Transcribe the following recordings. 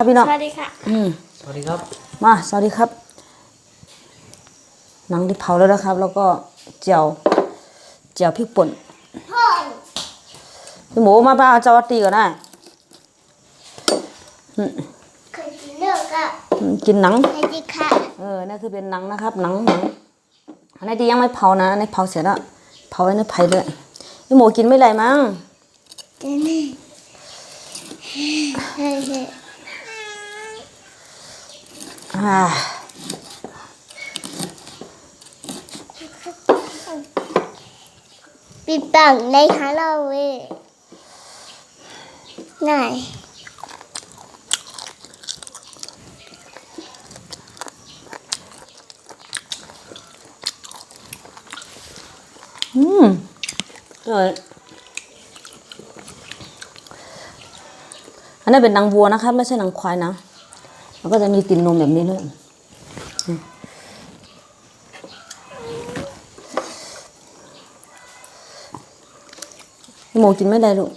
ครับพี่น้องสวัสดีค่ะ อืมสวัสดีครับ มา สวัสดีครับ หนังที่เผาแล้วนะครับ แล้วก็เจียว เจียวพริกป่น พี่หมูมาป้าเอาจาวตีก่อนได้เคยกินเนื้อก็อืมกินหนังเคยกินค่ะเออนี่นคือเป็นหนังนะครับ หนังหนังอันนี้ที่ยังไม่เผานะอันนี้เผาเสร็จแล้ว เผาไว้ในไผ่เลยพี่หมูกินไม่ไรมั้งเดี๋ยวนี่เฮ้ยเฮ้ยอ่า ปิดบังในฮาโลวีนไหนอืมเอออันนี้เป็นหนังวัวนะครับไม่ใช่หนังควายนะ แล้วก็จะมีติ่นนมแบบนี้ด้วยโมกินไม่ได้ลูก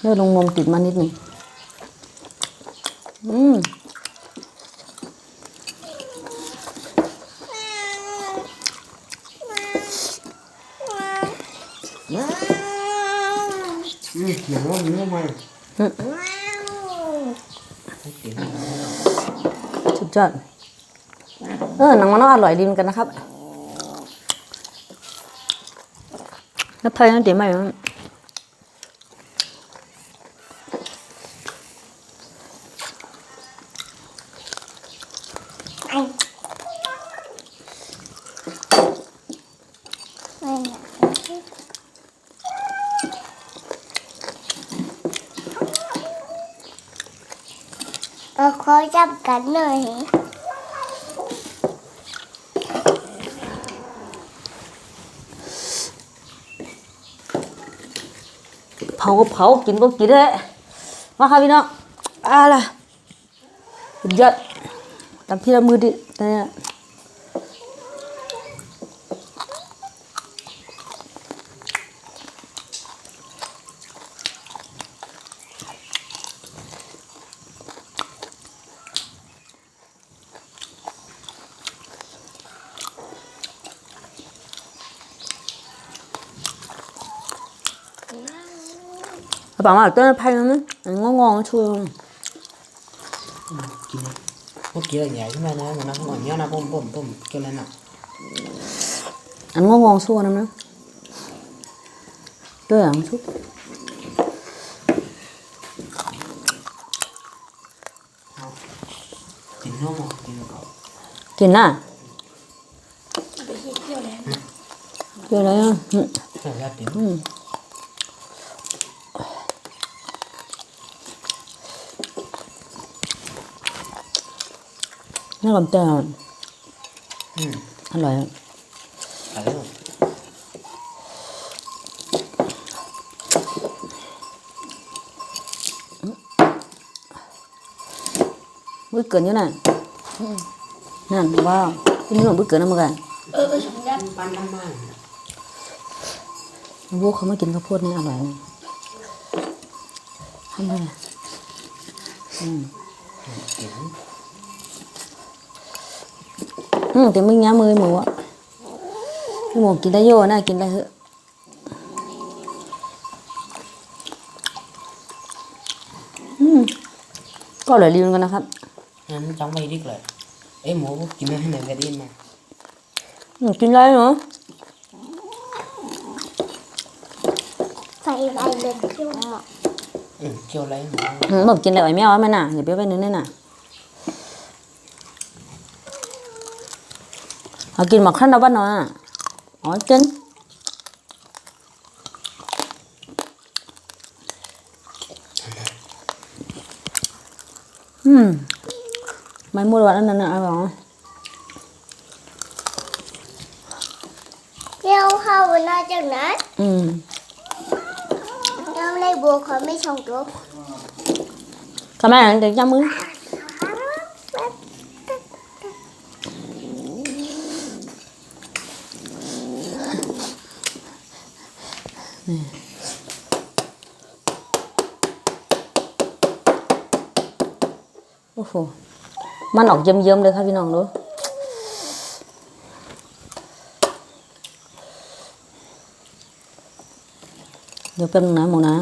เลือดลงนมติดมานิดหนึ่งอืม เดี๋ยวว่ามันไม่มาสุดยอดเออหนังมันอร่อยดีเหมือนกันนะครับ แล้วเพลงนั่นเดี๋ยวใหม่มั้ง ไอ้ไม่นะ เขอจับกันหน่อยเผาก็เผากินก็กินเลยมาค่ะพี่น้องอะล่ะสุดยอดตามพี่ละมือดิเนี่ย เอาปากมาเอาต้นไผ่นั้นนะอันงองๆช่วยกินพวกกินอะไรใหญ่ขึ้นมานะมันนะหน่อยเนี้ยนะปุ่มปุ่มปุ่มกินอะไรน่ะอันงองๆช่วยนะนะด้วยอ่างชุบกินน้องกินเขากินน่ะไปเที่ยวแล้วเกี่ยวอะไรอะอืมแต่ละติ่มอืมน่าลำแต่อืมอร่อยอะอะไรลูก bước cỡ như này nè wow cái nước bước cỡ nó mà cả เออไปชมยันปั้นน้ำมัน vô không có กินข้าวโพดนี่อร่อยนะทำได้ไงอืมกิน อืมแต่มึงย้ามือหมูอะหมูกินได้โยนะกินได้เหอะอืมก็อร่อยดีเหมือนกันนะครับงั้นจังไม่ดิกเลยเอ้หมูกินให้หน่อยก็ดีนะอืมกินได้เหรอใส่ใบเลยเที่ยวหมอกอืมเกี่ยวอะไรหมูอืมบอกกินอะไรไว้ไม่เอาไว้ไหมน่ะอย่าไปไว้นึงนี่น่ะ เอากินหมกขั้นเราบ้านเนาะอ๋อจริงอืมไม่หมดวันนั้นนะอะไรหรอเที่ยวเข้าหน้าจากนั้นอืมน้ำในบัวเขาไม่ชงตัวทำไมเด็กจังมือ โอ้โห มันออกเยิ้มๆเลยค่ะพี่น้องดูเดี๋ยวแป๊บนึงนะหมูนะ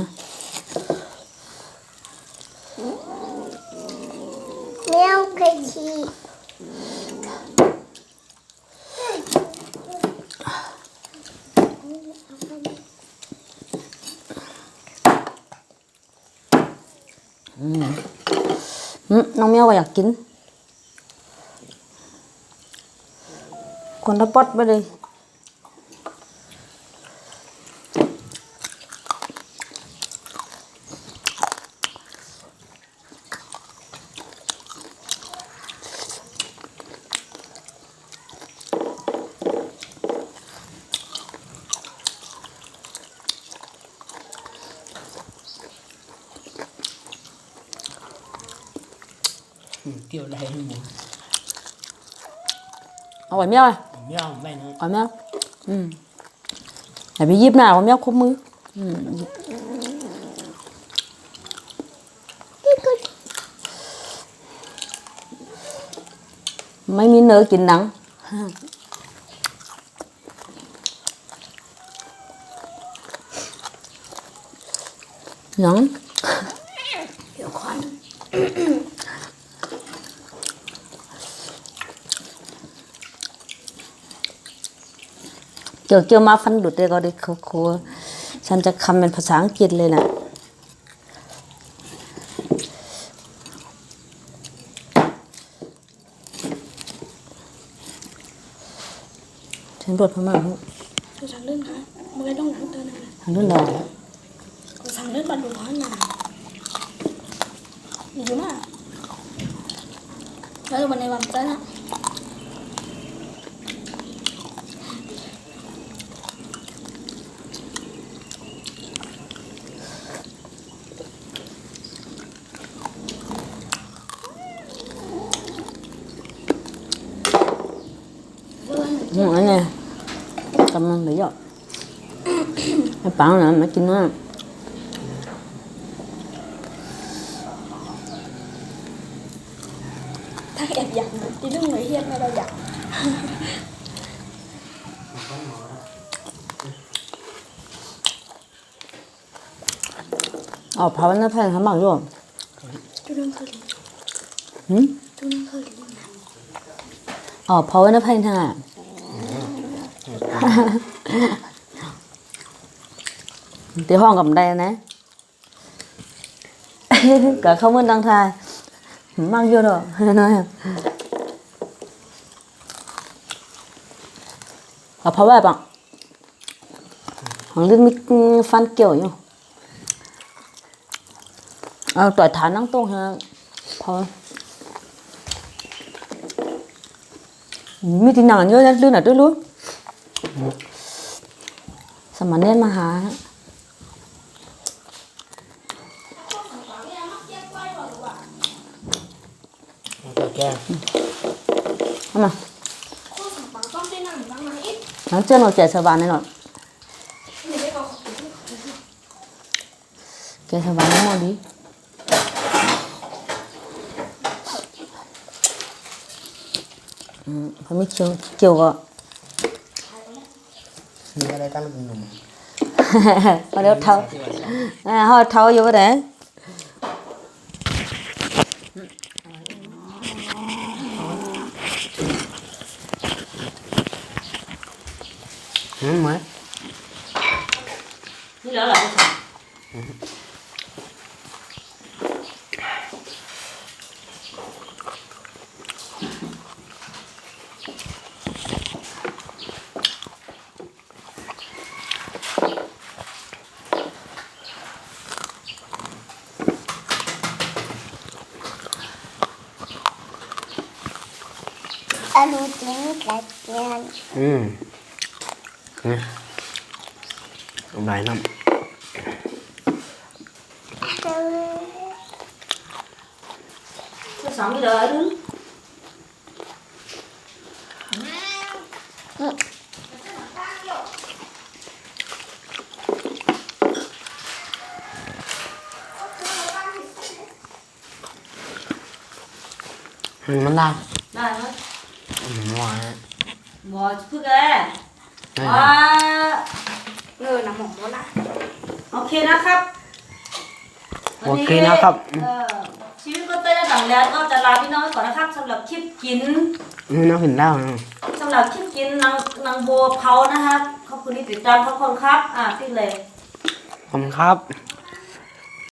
แมวเคยฉี่ อืม น้องเมียวก็อยากกินคนละปอดไปเลย อืมเกี่ยวอะไรให้หมูเอาไว้เมียวอะไม่เอาไม่นะเอาเมียวอืมอย่าไปยิบหน้าเอาเมียวคบมือนี่ก็ไม่มีเนื้อกินหนัง หนัง เดี๋ยวก่อน เกี่ยวเกี่ยวมาฟันดุดเลยก็ได้ครัวฉันจะคำเป็นภาษาอังกฤษเลยนะฉันรวดพม่า tôi sáng lên hả mà cái đông nắng tên này ทางนู้นเหรอ tôi sáng lên bạn đủ hóa nhà đi chú mà đây là bạn này bằng tên á อืม อันนี้กำลังเดี๋ยวหยอดให้ปังนะมากินนะถ้าแอบอยากนะที่เรื่องไหนเฮียนไม่เราอยากอ๋อภาวนาแพงทำบังอยู่ chú đừng khơi lý หืม chú đừng khơi lý อ๋อภาวนาแพงทางอะตีห้องกับได้นะ cả không ơn đăng thai mang vô rồi nói à เอาเพราะว่าปังของลิ้นมีฟันเกี่ยวอยู่เอาต่อยฐานนั่งตรงฮะพอมีที่นานเยอะนะลื่นอะด้วยรู้ สมานเนนมาหาแล้วก็แก้เอามา cô sản bằng con tên nào bằng này ít น้ำเจ้าหนูแจกสบานแน่นอน thì đây có แกสบายมากดีอืมเขาไม่เกี่ยวเกี่ยวก็มี อะไรตั้งเป็นห aludni kretjen. Mm. Mm. Hôm nay lắm. Nó sống cái đời đúng. Mình ăn lại. Lại hết. บอพึ่งเลยได้อ่าเออน้ำหอมหมดละโอเคนะครับโอเคนะครับเอ่อชีวิตก็เต้นระดับแล้วก็จะลาพี่น้องไว้ก่อนนะครับสำหรับคลิปกินอืมน้ำผินแล้วนะสำหรับคลิปกินนางนางบัวเผานะครับขอบคุณที่ติดตามทุกคนครับ อ่าพี่เลยขอบคุณครับ